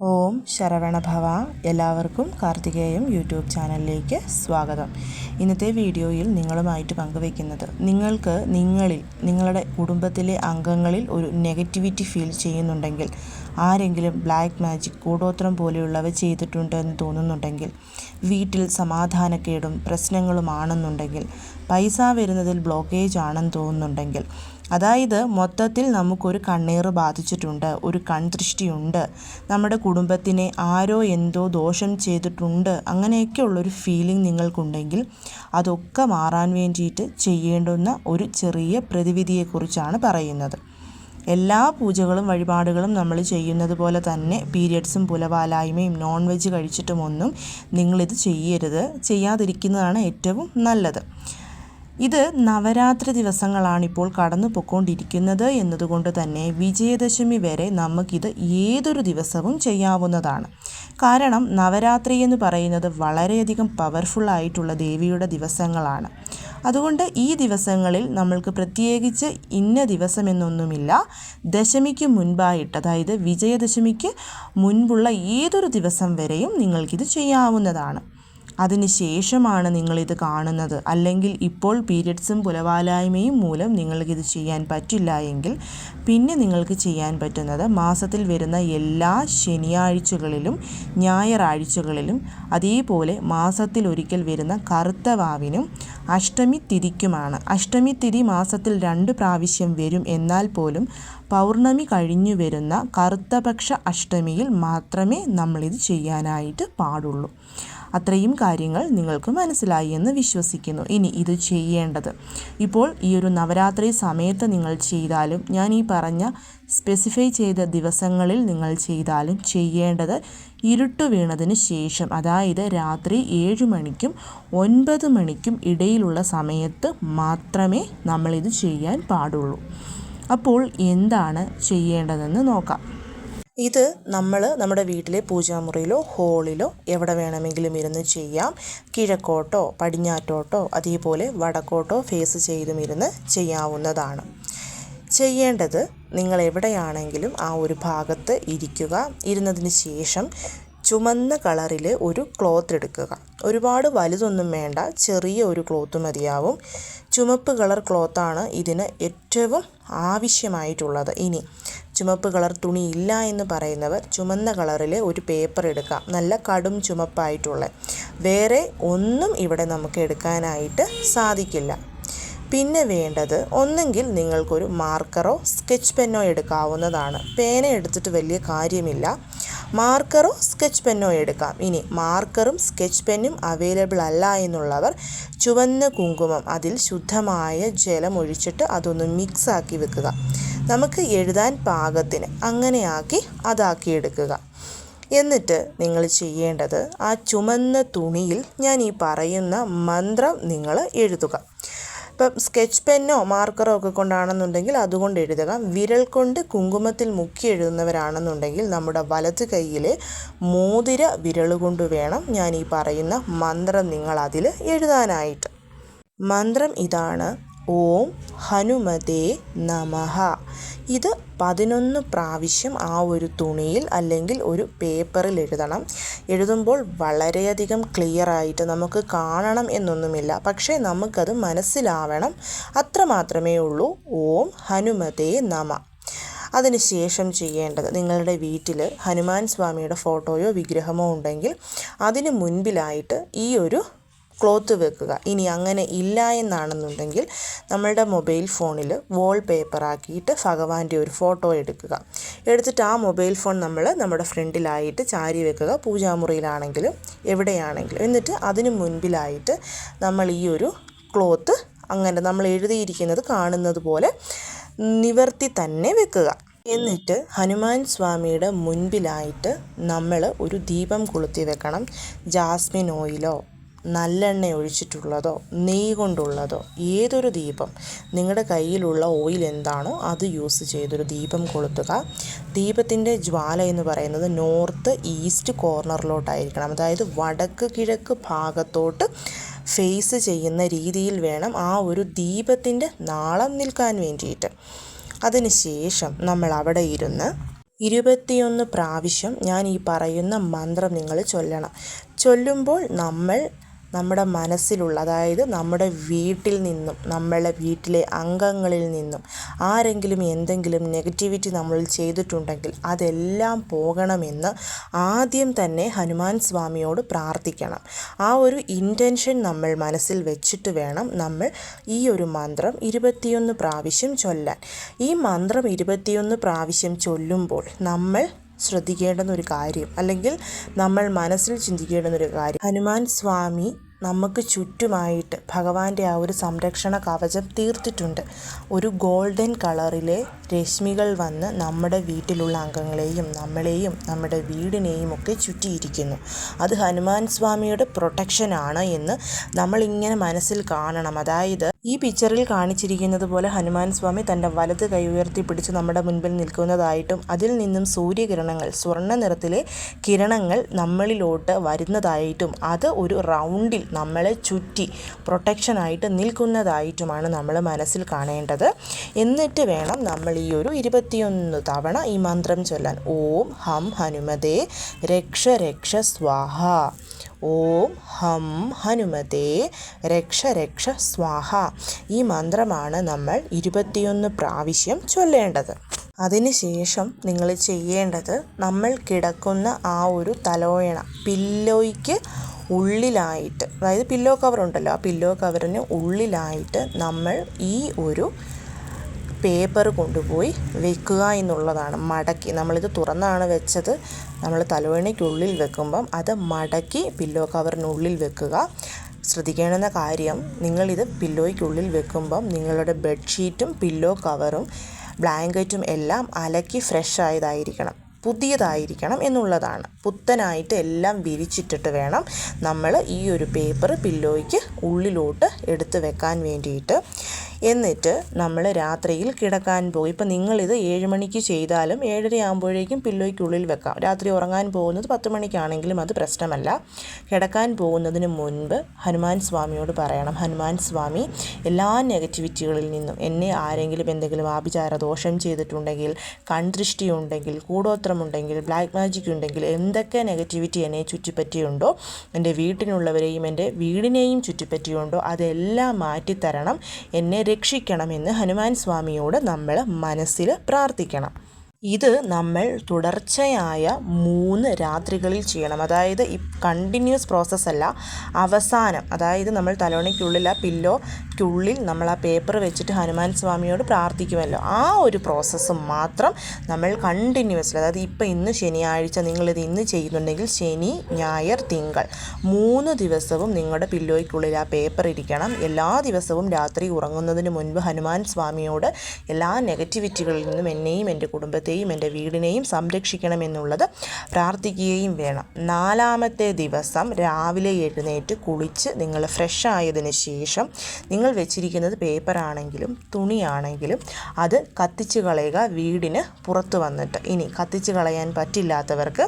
ഓം ശരവണഭവ എല്ലാവർക്കും കാർത്തികേയം യൂട്യൂബ് ചാനലിലേക്ക് സ്വാഗതം. ഇന്നത്തെ വീഡിയോയിൽ നിങ്ങളുമായിട്ട് പങ്കുവയ്ക്കുന്നത് നിങ്ങൾക്ക് നിങ്ങളിൽ നിങ്ങളുടെ കുടുംബത്തിലെ അംഗങ്ങളിൽ ഒരു നെഗറ്റിവിറ്റി ഫീൽ ചെയ്യുന്നുണ്ടെങ്കിൽ ആരെങ്കിലും ബ്ലാക്ക് മാജിക് കൂടോത്രം പോലെയുള്ളവ ചെയ്തിട്ടുണ്ടെന്ന് തോന്നുന്നുണ്ടെങ്കിൽ വീട്ടിൽ സമാധാനക്കേടും പ്രശ്നങ്ങളുമാണെന്നുണ്ടെങ്കിൽ പൈസ വരുന്നതിൽ ബ്ലോക്കേജ് ആണെന്ന് തോന്നുന്നുണ്ടെങ്കിൽ അതായത് മൊത്തത്തിൽ നമുക്കൊരു കണ്ണീർ ബാധിച്ചിട്ടുണ്ട് ഒരു കൺദൃഷ്ടിയുണ്ട്. നമ്മുടെ കുടുംബത്തിനെ ആരോ എന്തോ ദോഷം ചെയ്തിട്ടുണ്ട് അങ്ങനെയൊക്കെ ഉള്ളൊരു ഫീലിംഗ് നിങ്ങൾക്കുണ്ടെങ്കിൽ അതൊക്കെ മാറാൻ വേണ്ടിയിട്ട് ചെയ്യേണ്ടുന്ന ഒരു ചെറിയ പ്രതിവിധിയെക്കുറിച്ചാണ് പറയുന്നത്. എല്ലാ പൂജകളും വഴിപാടുകളും നമ്മൾ ചെയ്യുന്നത് പോലെ തന്നെ പീരിയഡ്സും പുലവാലായ്മയും നോൺ വെജ് കഴിച്ചിട്ടുമൊന്നും നിങ്ങളിത് ചെയ്യരുത്. ചെയ്യാതിരിക്കുന്നതാണ് ഏറ്റവും നല്ലത്. ഇത് നവരാത്രി ദിവസങ്ങളാണിപ്പോൾ കടന്നു പോയിക്കൊണ്ടിരിക്കുന്നത് എന്നതുകൊണ്ട് തന്നെ വിജയദശമി വരെ നമുക്കിത് ഏതൊരു ദിവസവും ചെയ്യാവുന്നതാണ്. കാരണം നവരാത്രി എന്ന് പറയുന്നത് വളരെയധികം പവർഫുൾ ആയിട്ടുള്ള ദേവിയുടെ ദിവസങ്ങളാണ്. അതുകൊണ്ട് ഈ ദിവസങ്ങളിൽ നമ്മൾക്ക് പ്രത്യേകിച്ച് ഇന്ന ദിവസമെന്നൊന്നുമില്ല. ദശമിക്ക് മുൻപായിട്ട് അതായത് വിജയദശമിക്ക് മുൻപുള്ള ഏതൊരു ദിവസം വരെയും നിങ്ങൾക്കിത് ചെയ്യാവുന്നതാണ്. അതിന് ശേഷമാണ് നിങ്ങളിത് കാണുന്നത്. അല്ലെങ്കിൽ ഇപ്പോൾ പീരിയഡ്സും പുലവാലായ്മയും മൂലം നിങ്ങൾക്കിത് ചെയ്യാൻ പറ്റില്ല എങ്കിൽ പിന്നെ നിങ്ങൾക്ക് ചെയ്യാൻ പറ്റുന്നത് മാസത്തിൽ വരുന്ന എല്ലാ ശനിയാഴ്ചകളിലും ഞായറാഴ്ചകളിലും അതേപോലെ മാസത്തിൽ ഒരിക്കൽ വരുന്ന കറുത്ത വാവിനും അഷ്ടമി തിരിക്കുമാണ് അഷ്ടമി തിരി മാസത്തിൽ രണ്ട് പ്രാവശ്യം വരും. എന്നാൽ പോലും പൗർണമി കഴിഞ്ഞു വരുന്ന കറുത്തപക്ഷ അഷ്ടമിയിൽ മാത്രമേ നമ്മളിത് ചെയ്യാനായിട്ട് പാടുള്ളൂ. അത്രയും കാര്യങ്ങൾ നിങ്ങൾക്ക് മനസ്സിലായി എന്ന് വിശ്വസിക്കുന്നു. ഇനി ഇത് ചെയ്യേണ്ടത്. ഇപ്പോൾ ഈ ഒരു നവരാത്രി സമയത്ത് നിങ്ങൾ ചെയ്താലും ഞാൻ ഈ പറഞ്ഞ സ്പെസിഫൈ ചെയ്ത ദിവസങ്ങളിൽ നിങ്ങൾ ചെയ്താലും ചെയ്യേണ്ടത് ഇരുട്ട് വീണതിന് ശേഷം അതായത് രാത്രി ഏഴ് മണിക്കും ഒൻപത് മണിക്കും ഇടയിലുള്ള സമയത്ത് മാത്രമേ നമ്മളിത് ചെയ്യാൻ പാടുള്ളൂ. അപ്പോൾ എന്താണ് ചെയ്യേണ്ടതെന്ന് നോക്കാം. ഇത് നമ്മൾ നമ്മുടെ വീട്ടിലെ പൂജാമുറിയിലോ ഹോളിലോ എവിടെ വേണമെങ്കിലും ഇരുന്ന് ചെയ്യാം. കിഴക്കോട്ടോ പടിഞ്ഞാറ്റോട്ടോ അതേപോലെ വടക്കോട്ടോ ഫേസ് ചെയ്തും ഇരുന്ന് ചെയ്യാവുന്നതാണ്. ചെയ്യേണ്ടത് നിങ്ങൾ എവിടെയാണെങ്കിലും ആ ഒരു ഭാഗത്ത് ഇരിക്കുക. ഇരുന്നതിന് ശേഷം ചുമന്ന കളറിൽ ഒരു ക്ലോത്ത് എടുക്കുക. ഒരുപാട് വലുതൊന്നും വേണ്ട ചെറിയ ഒരു ക്ലോത്ത് മതിയാവും. ചുമപ്പ് കളർ ക്ലോത്താണ് ഇതിന് ഏറ്റവും ആവശ്യമായിട്ടുള്ളത്. ഇനി ചുമപ്പ് കളർ തുണി ഇല്ല എന്ന് പറയുന്നവർ ചുമന്ന കളറിൽ ഒരു പേപ്പർ എടുക്കാം. നല്ല കടും ചുമപ്പായിട്ടുള്ള. വേറെ ഒന്നും ഇവിടെ നമുക്ക് എടുക്കാനായിട്ട് സാധിക്കില്ല. പിന്നെ വേണ്ടത് ഒന്നെങ്കിൽ നിങ്ങൾക്കൊരു മാർക്കറോ സ്കെച്ച് പെന്നോ എടുക്കാവുന്നതാണ്. പേന എടുത്തിട്ട് വലിയ കാര്യമില്ല. മാർക്കറോ സ്കെച്ച് പെന്നോ എടുക്കാം. ഇനി മാർക്കറും സ്കെച്ച് പെന്നും അവൈലബിൾ അല്ല എന്നുള്ളവർ ചുവന്ന കുങ്കുമം അതിൽ ശുദ്ധമായ ജലം ഒഴിച്ചിട്ട് അതൊന്ന് മിക്സാക്കി വെക്കുക. നമുക്ക് എഴുതാൻ പാകത്തിന് അങ്ങനെയാക്കി അതാക്കി എടുക്കുക. എന്നിട്ട് നിങ്ങൾ ചെയ്യേണ്ടത് ആ ചുമന്ന തുണിയിൽ ഞാൻ ഈ പറയുന്ന മന്ത്രം നിങ്ങൾ എഴുതുക. ഇപ്പം സ്കെച്ച് പെന്നോ മാർക്കറോ ഒക്കെ കൊണ്ടാണെന്നുണ്ടെങ്കിൽ അതുകൊണ്ട് എഴുതുക. വിരൽ കൊണ്ട് കുങ്കുമത്തിൽ മുക്കി എഴുതുന്നവരാണെന്നുണ്ടെങ്കിൽ നമ്മുടെ വലത് കൈയിലെ മോതിര വിരൽ കൊണ്ട് വേണം ഞാൻ ഈ പറയുന്ന മന്ത്രം നിങ്ങൾ അതിൽ എഴുതാനായിട്ട്. മന്ത്രം ഇതാണ്. ഓം ഹനുമതേ നമഹ ഇത് പതിനൊന്ന് പ്രാവശ്യം ആ ഒരു തുണിയിൽ അല്ലെങ്കിൽ ഒരു പേപ്പറിൽ എഴുതണം. എഴുതുമ്പോൾ വളരെയധികം ക്ലിയറായിട്ട് നമുക്ക് കാണണം എന്നൊന്നുമില്ല. പക്ഷേ നമുക്കത് മനസ്സിലാവണം. അത്ര മാത്രമേ ഉള്ളൂ. ഓം ഹനുമതേ നമ. അതിനുശേഷം ചെയ്യേണ്ടത് നിങ്ങളുടെ വീട്ടിൽ ഹനുമാൻ സ്വാമിയുടെ ഫോട്ടോയോ വിഗ്രഹമോ ഉണ്ടെങ്കിൽ അതിന് മുൻപിലായിട്ട് ഈ ഒരു ക്ലോത്ത് വെക്കുക. ഇനി അങ്ങനെ ഇല്ല എന്നാണെന്നുണ്ടെങ്കിൽ നമ്മളുടെ മൊബൈൽ ഫോണിൽ വാൾ പേപ്പറാക്കിയിട്ട് ഭഗവാന്റെ ഒരു ഫോട്ടോ എടുക്കുക. എടുത്തിട്ട് ആ മൊബൈൽ ഫോൺ നമ്മൾ നമ്മുടെ ഫ്രണ്ടിലായിട്ട് ചാരി വെക്കുക. പൂജാമുറിയിലാണെങ്കിലും എവിടെയാണെങ്കിലും. എന്നിട്ട് അതിന് മുൻപിലായിട്ട് നമ്മൾ ഈ ഒരു ക്ലോത്ത് അങ്ങനെ നമ്മൾ എഴുതിയിരിക്കുന്നത് കാണുന്നത് പോലെ നിവർത്തി തന്നെ വെക്കുക. എന്നിട്ട് ഹനുമാൻ സ്വാമിയുടെ മുൻപിലായിട്ട് നമ്മൾ ഒരു ദീപം കൊളുത്തി വെക്കണം. ജാസ്മിൻ ഓയിലോ നല്ലെണ്ണ ഒഴിച്ചിട്ടുള്ളതോ നെയ് കൊണ്ടുള്ളതോ ഏതൊരു ദീപം നിങ്ങളുടെ കയ്യിലുള്ള ഓയിൽ എന്താണോ അത് യൂസ് ചെയ്തൊരു ദീപം കൊളുത്തുക. ദീപത്തിന്റെ ജ്വാല എന്ന് പറയുന്നത് നോർത്ത് ഈസ്റ്റ് കോർണറിലോട്ടായിരിക്കണം അതായത് വടക്ക് കിഴക്ക് ഭാഗത്തോട്ട് ഫേസ് ചെയ്യുന്ന രീതിയിൽ വേണം ആ ഒരു ദീപത്തിന്റെ നാളം നിൽക്കാൻ വേണ്ടിയിട്ട്. അതിന് ശേഷം നമ്മൾ അവിടെ ഇരുന്ന് ഇരുപത്തിയൊന്ന് പ്രാവശ്യം ഞാൻ ഈ പറയുന്ന മന്ത്രം നിങ്ങൾ ചൊല്ലണം. ചൊല്ലുമ്പോൾ നമ്മൾ നമ്മുടെ മനസ്സിലുള്ള അതായത് നമ്മുടെ വീട്ടിൽ നിന്നും നമ്മളെ വീട്ടിലെ അംഗങ്ങളിൽ നിന്നും ആരെങ്കിലും എന്തെങ്കിലും നെഗറ്റിവിറ്റി നമ്മൾ ചെയ്തിട്ടുണ്ടെങ്കിൽ അതെല്ലാം പോകണമെന്ന് ആദ്യം തന്നെ ഹനുമാൻ സ്വാമിയോട് പ്രാർത്ഥിക്കണം. ആ ഒരു ഇന്റൻഷൻ നമ്മൾ മനസ്സിൽ വെച്ചിട്ട് വേണം നമ്മൾ ഈ ഒരു മന്ത്രം ഇരുപത്തിയൊന്ന് പ്രാവശ്യം ചൊല്ലാൻ. ഈ മന്ത്രം ഇരുപത്തിയൊന്ന് പ്രാവശ്യം ചൊല്ലുമ്പോൾ നമ്മൾ ശ്രദ്ധിക്കേണ്ടുന്ന ഒരു കാര്യം അല്ലെങ്കിൽ നമ്മൾ മനസ്സിൽ ചിന്തിക്കേണ്ടുന്ന ഒരു കാര്യം. ഹനുമാൻ സ്വാമി നമുക്ക് ചുറ്റുമായിട്ട് ഭഗവാന്റെ ആ ഒരു സംരക്ഷണ കവചം തീർത്തിട്ടുണ്ട്. ഒരു ഗോൾഡൻ കളറിലെ രശ്മികൾ വന്ന് നമ്മുടെ വീട്ടിലുള്ള അംഗങ്ങളെയും നമ്മളെയും നമ്മുടെ വീടിനെയും ഒക്കെ ചുറ്റിയിരിക്കുന്നു. അത് ഹനുമാൻ സ്വാമിയുടെ പ്രൊട്ടക്ഷനാണ് എന്ന് നമ്മളിങ്ങനെ മനസ്സിൽ കാണണം. അതായത് ഈ പിക്ചറിൽ കാണിച്ചിരിക്കുന്നത് പോലെ ഹനുമാൻ സ്വാമി തന്റെ വലത് കൈ ഉയർത്തി പിടിച്ച് നമ്മുടെ മുൻപിൽ നിൽക്കുന്നതായിട്ടും അതിൽ നിന്നും സൂര്യകിരണങ്ങൾ സ്വർണ നിറത്തിലെ കിരണങ്ങൾ നമ്മളിലോട്ട് വരുന്നതായിട്ടും അത് ഒരു റൗണ്ടിൽ നമ്മളെ ചുറ്റി പ്രൊട്ടക്ഷനായിട്ട് നിൽക്കുന്നതായിട്ടുമാണ് നമ്മൾ മനസ്സിൽ കാണേണ്ടത്. എന്നിട്ട് വേണം നമ്മൾ ഈ ഒരു ഇരുപത്തിയൊന്ന് തവണ ഈ മന്ത്രം ചൊല്ലാൻ. ഓം ഹം ഹനുമതേ രക്ഷ രക്ഷ സ്വാഹ. ഓം ഹം ഹനുമതേ രക്ഷ രക്ഷ സ്വാഹ. ഈ മന്ത്രമാണ് നമ്മൾ ഇരുപത്തിയൊന്ന് പ്രാവശ്യം ചൊല്ലേണ്ടത്. അതിനുശേഷം നിങ്ങൾ ചെയ്യേണ്ടത് നമ്മൾ കിടക്കുന്ന ആ ഒരു തലോയണ പില്ലോയ്ക്ക് ഉള്ളിലായിട്ട് അതായത് പില്ലോ കവർ ഉണ്ടല്ലോ ആ പില്ലോ കവറിന് ഉള്ളിലായിട്ട് നമ്മൾ ഈ ഒരു പേപ്പർ കൊണ്ടുപോയി വെക്കുക എന്നുള്ളതാണ്. മടക്കി നമ്മളിത് തുറന്നാണ് വെച്ചത്. നമ്മൾ തലവണിക്കുള്ളിൽ വെക്കുമ്പം അത് മടക്കി പില്ലോ കവറിനുള്ളിൽ വെക്കുക. ശ്രദ്ധിക്കേണ്ടുന്ന കാര്യം നിങ്ങളിത് പില്ലോയ്ക്കുള്ളിൽ വെക്കുമ്പം നിങ്ങളുടെ ബെഡ്ഷീറ്റും പില്ലോ കവറും ബ്ലാങ്കറ്റും എല്ലാം അലക്കി ഫ്രഷ് ആയതായിരിക്കണം. പുതിയതായിരിക്കണം എന്നുള്ളതാണ്. പുത്തനായിട്ട് എല്ലാം വിരിച്ചിട്ടിട്ട് വേണം നമ്മൾ ഈ ഒരു പേപ്പർ പില്ലോയ്ക്ക് ഉള്ളിലോട്ട് എടുത്ത് വെക്കാൻ വേണ്ടിയിട്ട്. എന്നിട്ട് നമ്മൾ രാത്രിയിൽ കിടക്കാൻ പോകും. ഇപ്പം നിങ്ങളിത് ഏഴ് മണിക്ക് ചെയ്താലും ഏഴര ആകുമ്പോഴേക്കും പില്ലോയ്ക്കുള്ളിൽ വെക്കാം. രാത്രി ഉറങ്ങാൻ പോകുന്നത് പത്ത് മണിക്കാണെങ്കിലും അത് പ്രശ്നമല്ല. കിടക്കാൻ പോകുന്നതിന് മുൻപ് ഹനുമാൻ സ്വാമിയോട് പറയണം. ഹനുമാൻ സ്വാമി എല്ലാ നെഗറ്റിവിറ്റികളിൽ നിന്നും എന്നെ ആരെങ്കിലും എന്തെങ്കിലും ആഭിചാര ദോഷം ചെയ്തിട്ടുണ്ടെങ്കിൽ കൺദൃഷ്ടി ഉണ്ടെങ്കിൽ കൂടോത്രമുണ്ടെങ്കിൽ ബ്ലാക്ക് മാജിക് ഉണ്ടെങ്കിൽ എന്തൊക്കെ നെഗറ്റിവിറ്റി എന്നെ ചുറ്റിപ്പറ്റിയുണ്ടോ എന്റെ വീട്ടിനുള്ളവരെയും എന്റെ വീടിനെയും ചുറ്റിപ്പറ്റിയുണ്ടോ അതെല്ലാം മാറ്റിത്തരണം. എന്നെ രക്ഷിക്കണമെന്ന് ഹനുമാൻ സ്വാമിയോട് നമ്മൾ മനസ്സിൽ പ്രാർത്ഥിക്കണം. ഇത് നമ്മൾ തുടർച്ചയായ മൂന്ന് രാത്രികളിൽ ചെയ്യണം. അതായത് ഈ കണ്ടിന്യൂസ് പ്രോസസ്സ് അല്ല അവസാനം. അതായത് നമ്മൾ തലോണിക്കുള്ളിൽ ആ പില്ലോയ്ക്കുള്ളിൽ നമ്മൾ ആ പേപ്പർ വെച്ചിട്ട് ഹനുമാൻ സ്വാമിയോട് പ്രാർത്ഥിക്കുമല്ലോ. ആ ഒരു പ്രോസസ്സ് മാത്രം നമ്മൾ കണ്ടിന്യൂസ്ലി അതായത് ഇപ്പം ഇന്ന് ശനിയാഴ്ച നിങ്ങളിത് ഇന്ന് ചെയ്യുന്നുണ്ടെങ്കിൽ ശനി ഞായർ തിങ്കൾ മൂന്ന് ദിവസവും നിങ്ങളുടെ പില്ലോയ്ക്കുള്ളിൽ ആ പേപ്പർ ഇരിക്കണം. എല്ലാ ദിവസവും രാത്രി ഉറങ്ങുന്നതിന് മുൻപ് ഹനുമാൻ സ്വാമിയോട് എല്ലാ നെഗറ്റിവിറ്റികളിൽ നിന്നും എന്നെയും എന്റെ കുടുംബത്തെയും എന്നെയും എന്റെ വീടിനെയും സംരക്ഷിക്കണമെന്നുള്ളത് പ്രാർത്ഥിക്കുകയും വേണം. നാലാമത്തെ ദിവസം രാവിലെ എഴുന്നേറ്റ് കുളിച്ച് നിങ്ങൾ ഫ്രഷ് ആയതിനു ശേഷം നിങ്ങൾ വെച്ചിരിക്കുന്നത് പേപ്പറാണെങ്കിലും തുണിയാണെങ്കിലും അത് കത്തിച്ച് കളയുക വീടിന് പുറത്ത് വന്നിട്ട്. ഇനി കത്തിച്ച് കളയാൻ പറ്റില്ലാത്തവർക്ക്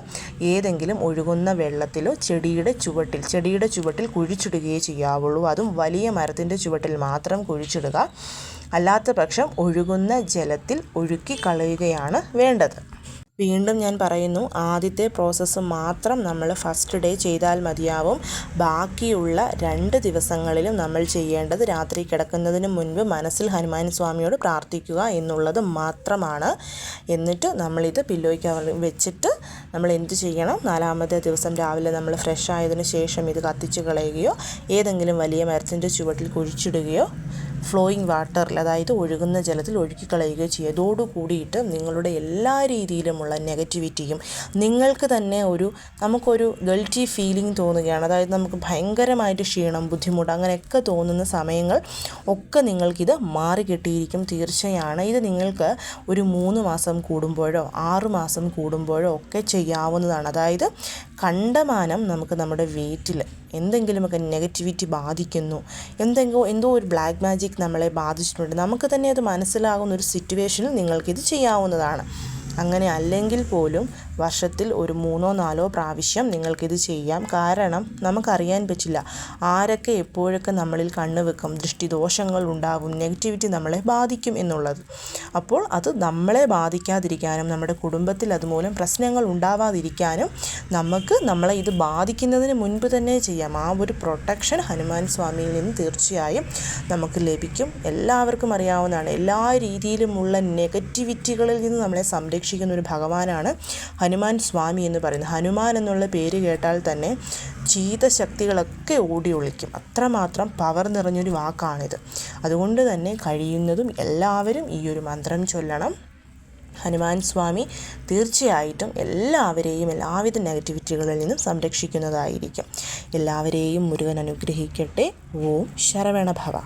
ഏതെങ്കിലും ഒഴുകുന്ന വെള്ളത്തിലോ ചെടിയുടെ ചുവട്ടിൽ ചെടിയുടെ ചുവട്ടിൽ കുഴിച്ചിടുകയേ ചെയ്യാവുള്ളൂ. അതും വലിയ മരത്തിന്റെ ചുവട്ടിൽ മാത്രം കുഴിച്ചിടുക. അല്ലാത്ത പക്ഷം ഒഴുകുന്ന ജലത്തിൽ ഒഴുക്കി കളയുകയാണ് വേണ്ടത്. വീണ്ടും ഞാൻ പറയുന്നു ആദ്യത്തെ പ്രോസസ്സ് മാത്രം നമ്മൾ ഫസ്റ്റ് ഡേ ചെയ്താൽ മതിയാവും. ബാക്കിയുള്ള രണ്ട് ദിവസങ്ങളിലും നമ്മൾ ചെയ്യേണ്ടത് രാത്രി കിടക്കുന്നതിന് മുൻപ് മനസ്സിൽ ഹനുമാൻ സ്വാമിയോട് പ്രാർത്ഥിക്കുക എന്നുള്ളത് മാത്രമാണ്. എന്നിട്ട് നമ്മളിത് പില്ലോയ്ക്ക് വെച്ചിട്ട് നമ്മൾ എന്ത് ചെയ്യണം? നാലാമത്തെ ദിവസം രാവിലെ നമ്മൾ ഫ്രഷ് ആയതിനു ശേഷം ഇത് കത്തിച്ച് കളയുകയോ ഏതെങ്കിലും വലിയ മരത്തിന്റെ ചുവട്ടിൽ കുഴിച്ചിടുകയോ ഫ്ലോയിങ് വാട്ടറിൽ അതായത് ഒഴുകുന്ന ജലത്തിൽ ഒഴുക്കിക്കളയുകയോ ചെയ്യുക കൂടിയിട്ട് നിങ്ങളുടെ എല്ലാ രീതിയിലുമുള്ള നെഗറ്റിവിറ്റിയും നിങ്ങൾക്ക് തന്നെ ഒരു നമുക്കൊരു ഗൾട്ടി ഫീലിംഗ് തോന്നുകയാണ്. അതായത് നമുക്ക് ഭയങ്കരമായിട്ട് ക്ഷീണം ബുദ്ധിമുട്ട് അങ്ങനെയൊക്കെ തോന്നുന്ന സമയങ്ങൾ ഒക്കെ നിങ്ങൾക്കിത് മാറി കിട്ടിയിരിക്കും തീർച്ചയാണ്. ഇത് നിങ്ങൾക്ക് ഒരു മൂന്ന് മാസം കൂടുമ്പോഴോ ആറ് മാസം കൂടുമ്പോഴോ ഒക്കെ ചെയ്യാവുന്നതാണ്. അതായത് കണ്ടമാനം നമുക്ക് നമ്മുടെ വെയ്റ്റിൽ എന്തെങ്കിലുമൊക്കെ നെഗറ്റിവിറ്റി ബാധിക്കുന്നു. എന്തെങ്കിലും എന്തോ ഒരു ബ്ലാക്ക് മാജിക് നമ്മളെ ബാധിച്ചിട്ടുണ്ട്. നമുക്ക് തന്നെ അത് മനസ്സിലാകുന്ന ഒരു സിറ്റുവേഷനിൽ നിങ്ങൾക്കിത് ചെയ്യാവുന്നതാണ്. അങ്ങനെ അല്ലെങ്കിൽ പോലും വർഷത്തിൽ ഒരു മൂന്നോ നാലോ പ്രാവശ്യം നിങ്ങൾക്കിത് ചെയ്യാം. കാരണം നമുക്കറിയാൻ പറ്റില്ല ആരൊക്കെ എപ്പോഴൊക്കെ നമ്മളിൽ കണ്ണ് വെക്കും ദൃഷ്ടിദോഷങ്ങൾ ഉണ്ടാവും നെഗറ്റിവിറ്റി നമ്മളെ ബാധിക്കും എന്നുള്ളത്. അപ്പോൾ അത് നമ്മളെ ബാധിക്കാതിരിക്കാനും നമ്മുടെ കുടുംബത്തിൽ അതുമൂലം പ്രശ്നങ്ങൾ ഉണ്ടാവാതിരിക്കാനും നമുക്ക് നമ്മളെ ഇത് ബാധിക്കുന്നതിന് മുൻപ് തന്നെ ചെയ്യാം. ആ ഒരു പ്രൊട്ടക്ഷൻ ഹനുമാൻ സ്വാമിയിൽ നിന്ന് തീർച്ചയായും നമുക്ക് ലഭിക്കും. എല്ലാവർക്കും അറിയാവുന്നതാണ്. എല്ലാ രീതിയിലുമുള്ള നെഗറ്റിവിറ്റികളിൽ നിന്ന് നമ്മളെ സംരക്ഷിക്കുന്ന ഒരു ഭഗവാനാണ് ഹനുമാൻ സ്വാമി എന്ന് പറയുന്നത്. ഹനുമാൻ എന്നുള്ള പേര് കേട്ടാൽ തന്നെ ചീതശക്തികളൊക്കെ ഓടി ഒളിക്കും. അത്രമാത്രം പവർ നിറഞ്ഞൊരു വാക്കാണിത്. അതുകൊണ്ട് തന്നെ കഴിയുന്നതും എല്ലാവരും ഈ ഒരു മന്ത്രം ചൊല്ലണം. ഹനുമാൻ സ്വാമി തീർച്ചയായിട്ടും എല്ലാവരെയും എല്ലാവിധ നെഗറ്റിവിറ്റികളിൽ നിന്നും സംരക്ഷിക്കുന്നതായിരിക്കും. എല്ലാവരെയും മുരുകൻ അനുഗ്രഹിക്കട്ടെ. ഓം ശരവണഭവ.